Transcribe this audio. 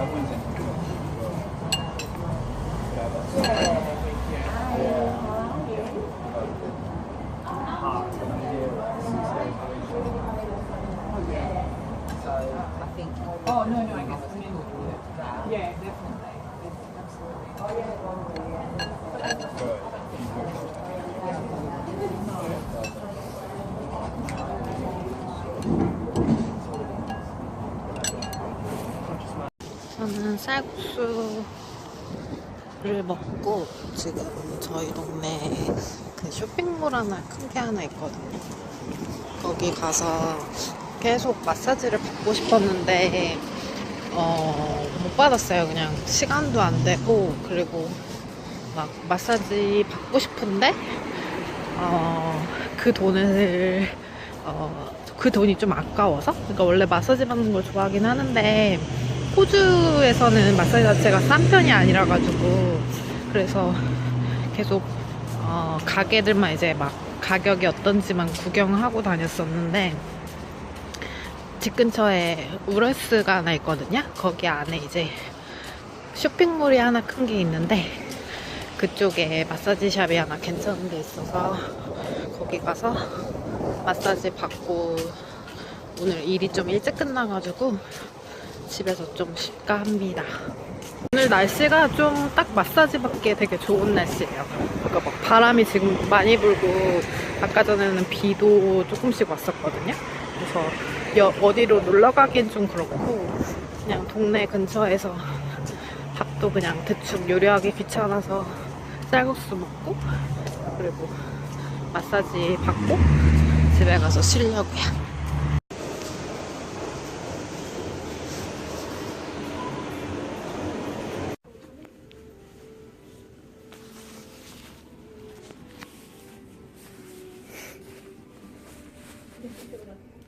I think. Oh, no, no, I guess. Yeah, 저는 쌀국수를 먹고 지금 저희 동네에 그 쇼핑몰 하나 큰 게 하나 있거든요. 거기 가서 계속 마사지를 받고 싶었는데 어, 못 받았어요. 그냥 시간도 안 되고 그리고 막 마사지 받고 싶은데 어, 그 돈을 어, 그 돈이 좀 아까워서 그러니까 원래 마사지 받는 걸 좋아하긴 하는데 호주에서는 마사지 자체가 싼 편이 아니라 가지고 그래서 계속 어, 가게들만 이제 막 가격이 어떤지만 구경하고 다녔었는데 집 근처에 우레스가 하나 있거든요. 거기 안에 이제 쇼핑몰이 하나 큰 게 있는데 그쪽에 마사지 샵이 하나 괜찮은 데 있어서 거기 가서 마사지 받고 오늘 일이 좀 일찍 끝나가지고 집에서 좀 쉴까 합니다. 오늘 날씨가 좀 딱 마사지 받기에 되게 좋은 날씨예요. 그러니까 막 바람이 지금 많이 불고 아까 전에는 비도 조금씩 왔었거든요. 그래서 여- 어디로 놀러 가긴 좀 그렇고 그냥 동네 근처에서 밥도 그냥 대충 요리하기 귀찮아서 쌀국수 먹고 그리고 마사지 받고 집에 가서 쉬려고요. Gracias.